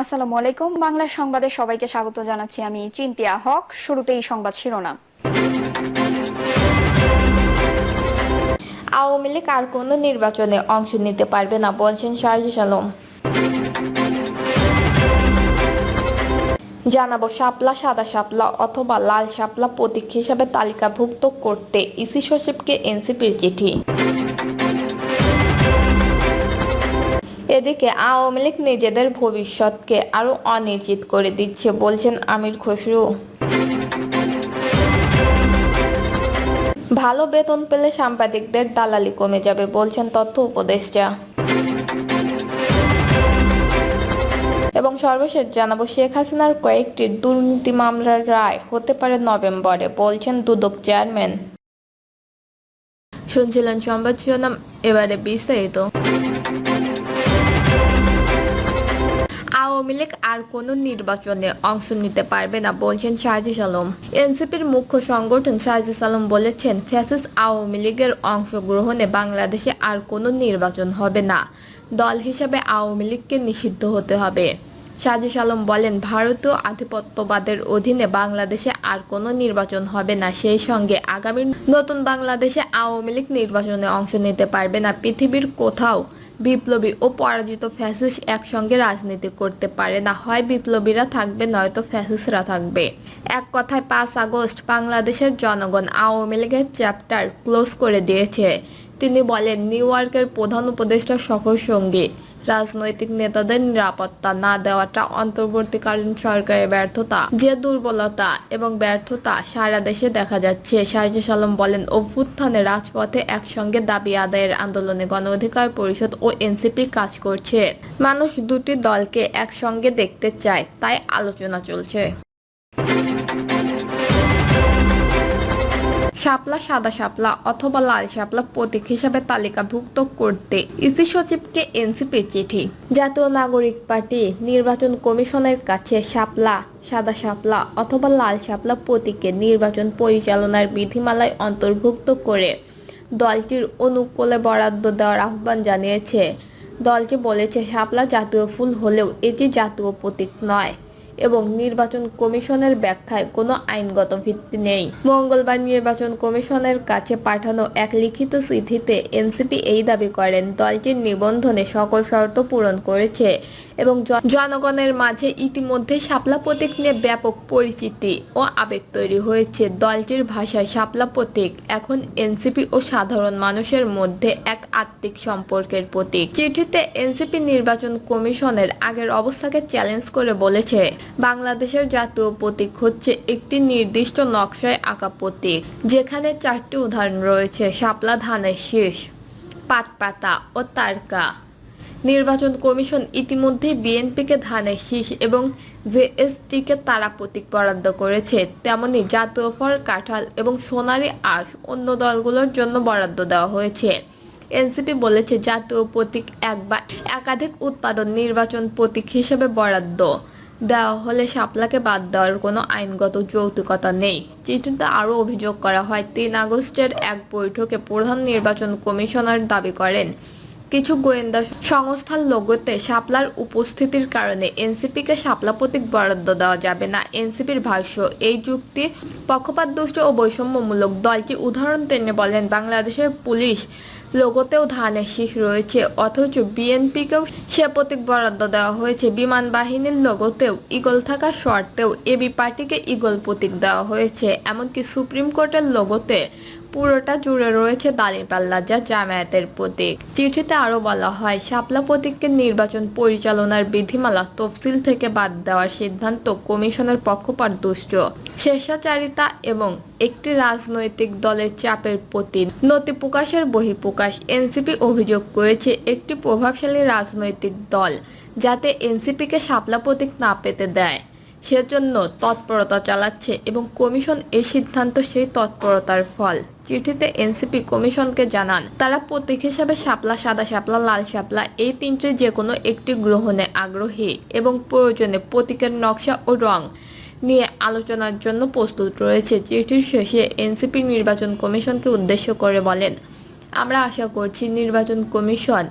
আসসালামু আলাইকুম। বাংলা সংবাদে সবাইকে স্বাগত জানাচ্ছি আমি চিন্তিয়া হক। শুরুতেই সংবাদ শিরোনাম। আওয়ামী লীগ আর কোনো নির্বাচনে অংশ নিতে পারবে না বলছেন শাহরিজ আলম। জানাব শাপলা, সাদা শাপলা অথবা লাল শাপলা প্রতীক হিসাবে তালিকাভুক্ত করতে ইসি সচিবকে এনসিপির চিঠি। এদিকে আওয়ামী লীগ নিজেদের ভবিষ্যৎকে আরও অনিশ্চিত করে দিচ্ছে বলছেন আমির খসরু। ভালো বেতন পেলে সাংবাদিকদের দালালি কমে যাবে বলছেন তথ্য উপদেষ্টা। এবং সর্বশেষ জানাব, শেখ হাসিনার কয়েকটি দুর্নীতি মামলার রায় হতে পারে নভেম্বরে বলছেন দুদক চেয়ারম্যান। শুনছিলেন সংবাদ শিরোনাম, এবারে বিস্তারিত। আওয়ামী লীগ আর কোনো নির্বাচনে অংশ নিতে পারবে না বলছেন শাহজিস আলম। এনসিপির মুখ্য সংগঠন শাহজিস আলম বলেছেন ফ্যাসিস আওয়ামী লীগের অংশগ্রহণে বাংলাদেশে আর কোনো নির্বাচন হবে না। দল হিসেবে আওয়ামী লীগকে নিষিদ্ধ হতে হবে। সাজিস আলম বলেন, ভারতীয় আধিপত্যবাদের অধীনে বাংলাদেশে আর কোনো নির্বাচন হবে না। সেই সঙ্গে আগামী নতুন বাংলাদেশে আওয়ামী লীগ নির্বাচনে অংশ নিতে পারবে না। পৃথিবীর কোথাও বিপ্লবী ও পরাজিত ফ্যাসিস একসঙ্গে রাজনীতি করতে পারে। না হয় বিপ্লবীরা থাকবে, নয়তো ফ্যাসিসরা থাকবে। এক কথায়, পাঁচ আগস্ট বাংলাদেশের জনগণ আওয়ামী লীগের চ্যাপ্টার ক্লোজ করে দিয়েছে। তিনি বলেন, নিউ ইয়র্কের প্রধান উপদেষ্টা সফর সঙ্গী রাজনৈতিক নেতাদের নিরাপত্তা না দেওয়াটা অন্তর্বর্তীকালীন সরকারের ব্যর্থতা, যে দুর্বলতা এবং ব্যর্থতা সারা দেশে দেখা যাচ্ছে। শাহজাহ আলম বলেন, অভ্যুত্থানে রাজপথে একসঙ্গে দাবি আদায়ের আন্দোলনে গণ অধিকার পরিষদ ও এনসিপি কাজ করছে। মানুষ দুটি দলকে একসঙ্গে দেখতে চায়, তাই আলোচনা চলছে। শাপলা সাদা শাপলা অথবা লাল শাপলা প্রতীক হিসাবে তালিকাভুক্ত করতে ইসি সচিবকে এনসিপি চিঠি। জাতীয় নাগরিক পার্টি নির্বাচন কমিশনের কাছে শাপলা, সাদা শাপলা অথবা লাল শাপলা প্রতীকে নির্বাচন পরিচালনার বিধিমালায় অন্তর্ভুক্ত করে দলটির অনুকূলে বরাদ্দ দেওয়ার আহ্বান জানিয়েছে। দলটি বলেছে, শাপলা জাতীয় ফুল হলেও এটি জাতীয় প্রতীক নয়। এবং নির্বাচন কমিশনের ব্যাখ্যায় কোনো আইনগত ভিত্তি নেই। মঙ্গলবার নির্বাচন কমিশনের কাছে পাঠানো এক লিখিত চিঠিতে এনসিপি এই দাবি করেন, দলটির নিবন্ধনে সকল শর্ত পূরণ করেছে এবং জনগণের মাঝে ইতিমধ্যে শাপলা প্রতীক নিয়ে ব্যাপক পরিচিতি ও আবেগ তৈরি হয়েছে। দলটির ভাষায় শাপলা প্রতীক, এখন এনসিপি ও সাধারণ মানুষের মধ্যে এক আত্মিক সম্পর্কের প্রতীক। চিঠিতে এনসিপি নির্বাচন কমিশনের আগের অবস্থাকে চ্যালেঞ্জ করে বলেছে বাংলাদেশের জাতীয় প্রতীক হচ্ছে একটি নির্দিষ্ট নকশায় আঁকা প্রতীক, যেখানে চারটি উদাহরণ রয়েছে, শাপলা ধানের শীষ, পাটপাতা ও তারকা। নির্বাচন কমিশন ইতিমধ্যে বিএনপিকে ধানের শীষ এবং জেএসটিকে তারা প্রতীক বরাদ্দ করেছে। তেমনি জাতীয় ফল, কাঁঠাল এবং সোনালী আঁশ অন্য দলগুলোর জন্য বরাদ্দ দেওয়া হয়েছে। এনসিপি বলেছে, জাতীয় প্রতীক এক বা একাধিক উৎপাদন নির্বাচন প্রতীক হিসেবে বরাদ্দ। দেওয়া হলে শাপলাকে বাদ দেওয়ার কোনো আইনগত যৌতুকতা নেই। চিঠিতে আরও অভিযোগ করা হয়, তিন আগস্টের এক বৈঠকে প্রধান নির্বাচন কমিশনার দাবি করেন, কিছু গোয়েন্দা সংস্থার লোগোতে শাপলার উপস্থিতির কারণে এনসিপিকে শাপলা প্রতীক বরাদ্দ দেওয়া যাবে না। এনসিপির ভাষ্য, এই যুক্তি পক্ষপাতদুষ্ট ও বৈষম্যমূলক দলটি উদাহরণ টেনে বলেন, বাংলাদেশের পুলিশ লোগোতেও ধানের শীষ রয়েছে, অথচ বিএনপিকেও সে প্রতীক বরাদ্দ দেওয়া হয়েছে। বিমান বাহিনীর লোগোতেও ইগল থাকা সত্ত্বেও এবি পার্টিকে ইগল প্রতীক দেওয়া হয়েছে। এমনকি সুপ্রিম কোর্টের লোগোতে পুরোটা জুড়ে রয়েছে দাঁড়িপাল্লা যা জামায়াতের প্রতীক। চিঠিতে আরও বলা হয়, শাপলা প্রতীককে নির্বাচন পরিচালনার বিধিমালা তফসিল থেকে বাদ দেওয়ার সিদ্ধান্ত কমিশনের পক্ষপাত দুষ্ট। স্বেচ্ছাচারিতা এবং একটি রাজনৈতিক দলের চাপের প্রতি নথি প্রকাশের বহিঃপ্রকাশ, এনসিপি অভিযোগ করেছে, একটি প্রভাবশালী রাজনৈতিক দল, যাতে এনসিপিকে শাপলা প্রতীক না পেতে দেয়। সেজন্য তৎপরতা চালাচ্ছে এবং কমিশন এই সিদ্ধান্ত সেই তৎপরতার ফল। চিঠিতে এনসিপি কমিশনকে জানান, তারা প্রতীক হিসাবে শাপলা, সাদা শাপলা, লাল শাপলা এই তিনটি যে কোনো একটি গ্রহণে আগ্রহী এবং প্রয়োজনে প্রতীকের নকশা ও রং নিয়ে আলোচনার জন্য প্রস্তুত রয়েছে। চিঠির শেষে এনসিপি নির্বাচন কমিশনকে উদ্দেশ্য করে বলেন, আমরা আশা করছি নির্বাচন কমিশন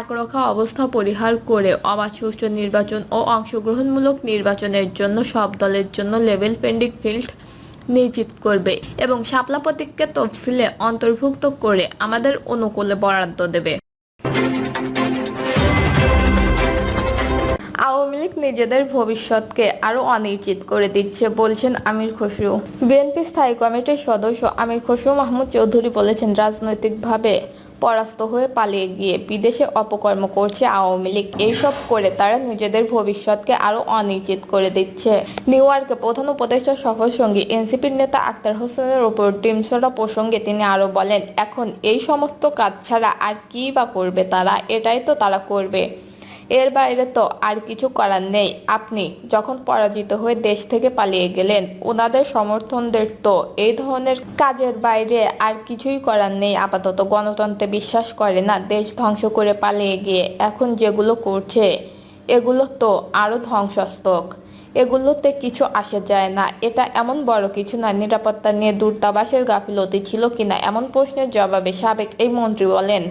একরক্ষা অবস্থা পরিহার করে অবাধ সুষ্ঠু নির্বাচন ও অংশগ্রহণমূলক নির্বাচনের জন্য সব দলের জন্য লেভেল পেন্ডিং ফিল্ড নিশ্চিত করবে এবং শাপলা প্রতীককে তফসিলে অন্তর্ভুক্ত করে আমাদের অনুকূলে বরাদ্দ দেবে। আওয়ামী লীগ নিজেদের ভবিষ্যৎকে আরও অনিশ্চিত করে দিচ্ছে বলছেন আমির খসরু। বিএনপি স্থায়ী কমিটির সদস্য আমির খসরু মাহমুদ চৌধুরী বলেছেন, রাজনৈতিকভাবে পরাস্ত হয়ে পালিয়ে গিয়ে বিদেশে অপকর্ম করছে আওয়ামী লীগ। এইসব করে তারা নিজেদের ভবিষ্যৎকে আরও অনিশ্চিত করে দিচ্ছে। নিউ ইয়র্কে প্রধান উপদেষ্টা সফর সঙ্গী এনসিপির নেতা আক্তার হোসেনের ওপর ডিমসরা প্রসঙ্গে তিনি আরও বলেন, এখন এই সমস্ত কাজ ছাড়া আর কি বা করবে তারা? এটাই তো তারা করবে। এর বাইরে তো আর কিছু করার নেই। আপনি যখন পরাজিত হয়ে দেশ থেকে পালিয়ে গেলেন, ওনাদের সমর্থনদের তো এই ধরনের কাজের বাইরে আর কিছুই করার নেই। আপাতত গণতন্ত্রে বিশ্বাস করে না দেশ ধ্বংস করে পালিয়ে গিয়ে। এখন যেগুলো করছে, এগুলো তো আরও ধ্বংসস্তক এগুলোতে কিছু আসে যায় না। এটা এমন বড় কিছু না, নিরাপত্তা নিয়ে দূতাবাসের গাফিলতি ছিল কিনা এমন প্রশ্নের জবাবে সাবেক এই মন্ত্রী বলেন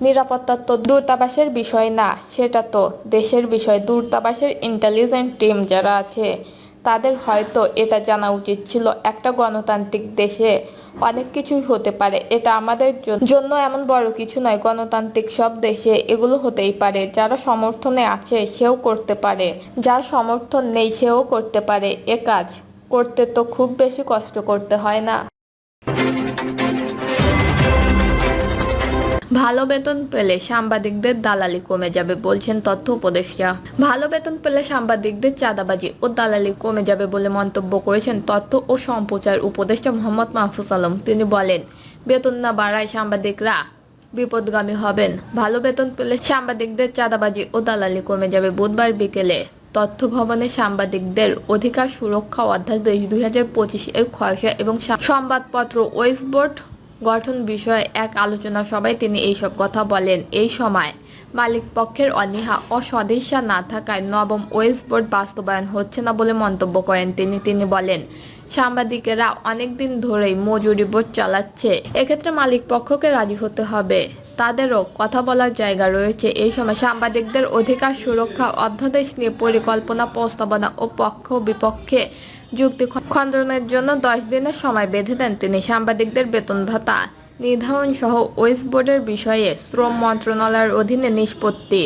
নিরাপত্তা তো দূতাবাসের বিষয় না, সেটা তো দেশের বিষয়। দূতাবাসের ইন্টেলিজেন্ট টিম যারা আছে, তাদের হয়তো এটা জানা উচিত ছিল একটা গণতান্ত্রিক দেশে। অনেক কিছুই হতে পারে, এটা আমাদের জন্য এমন বড় কিছু নয়, গণতান্ত্রিক সব দেশে এগুলো হতেই পারে। যারা সমর্থনে আছে, সেও করতে পারে। যার সমর্থন নেই, সেও করতে পারে। এ কাজ করতে তো খুব বেশি কষ্ট করতে হয় না। ভালো বেতন পেলে সাংবাদিকদের দালালি কমে যাবে বলছেন তথ্য উপদেষ্টা। ভালো বেতন পেলে সাংবাদিকদের চাঁদাবাজি ও দালালি কমে যাবে বলে মন্তব্য করেছেন তথ্য ও সম্প্রচার উপদেষ্টা মোহাম্মদ মাহফুজ আলম। তিনি বলেন, বেতন না বাড়ায় সাংবাদিকরা বিপদগামী হবেন। ভালো বেতন পেলে সাংবাদিকদের চাঁদাবাজি ও দালালি কমে যাবে বুধবার বিকেলে। তথ্য ভবনে সাংবাদিকদের অধিকার সুরক্ষা অধ্যাদেশ দুই হাজার পঁচিশ এর খসড়া এবং সংবাদপত্র ওয়েস্ট বোর্ড গঠন বিষয়ে এক আলোচনা সভায় তিনি এইসব কথা বলেন। এই সময় মালিক পক্ষের অনীহা সদিচ্ছা না থাকায় নবম ওয়েস্ট বোর্ড বাস্তবায়ন হচ্ছে না বলে মন্তব্য করেন তিনি। তিনি বলেন, সাংবাদিকেরা অনেকদিন ধরেই মজুরি বোর্ড চালাচ্ছে, এক্ষেত্রে মালিক পক্ষকে রাজি হতে হবে। তাদেরও কথা বলার জায়গা রয়েছে। এই সময় সাংবাদিকদের অধিকার সুরক্ষা অধ্যাদেশ নিয়ে পরিকল্পনা প্রস্তাবনা ও পক্ষ বিপক্ষে যুক্তি খণ্ডনের জন্য দশ দিনের সময় বেঁধে দেন তিনি। সাংবাদিকদের বেতন ভাতা নির্ধারণ সহ ওয়েস্ট বোর্ডের বিষয়ে শ্রম মন্ত্রণালয়ের অধীনে নিষ্পত্তি।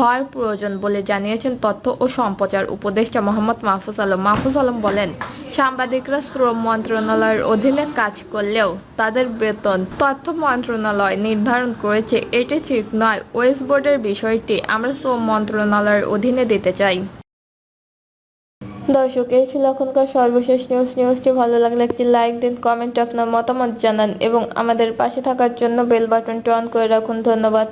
হওয়ার প্রয়োজন বলে জানিয়েছেন তথ্য ও সম্প্রচার উপদেষ্টা মোহাম্মদ মাহফুজ আলম। মাহফুজ আলম বলেন, সাংবাদিকরা শ্রম মন্ত্রণালয়ের অধীনে কাজ করলেও তাদের বেতন তথ্য মন্ত্রণালয় নির্ধারণ করেছে। এটি ঠিক নয়। ওয়েস্ট বোর্ডের বিষয়টি আমরা শ্রম মন্ত্রণালয়ের অধীনে দিতে চাই। দর্শক, এই ছিল এখনকার সর্বশেষ নিউজ নিউজটি ভালো লাগলে একটি লাইক দিন কমেন্ট আপনার মতামত জানান এবং আমাদের পাশে থাকার জন্য বেল বাটনটি অন করে রাখুন। ধন্যবাদ।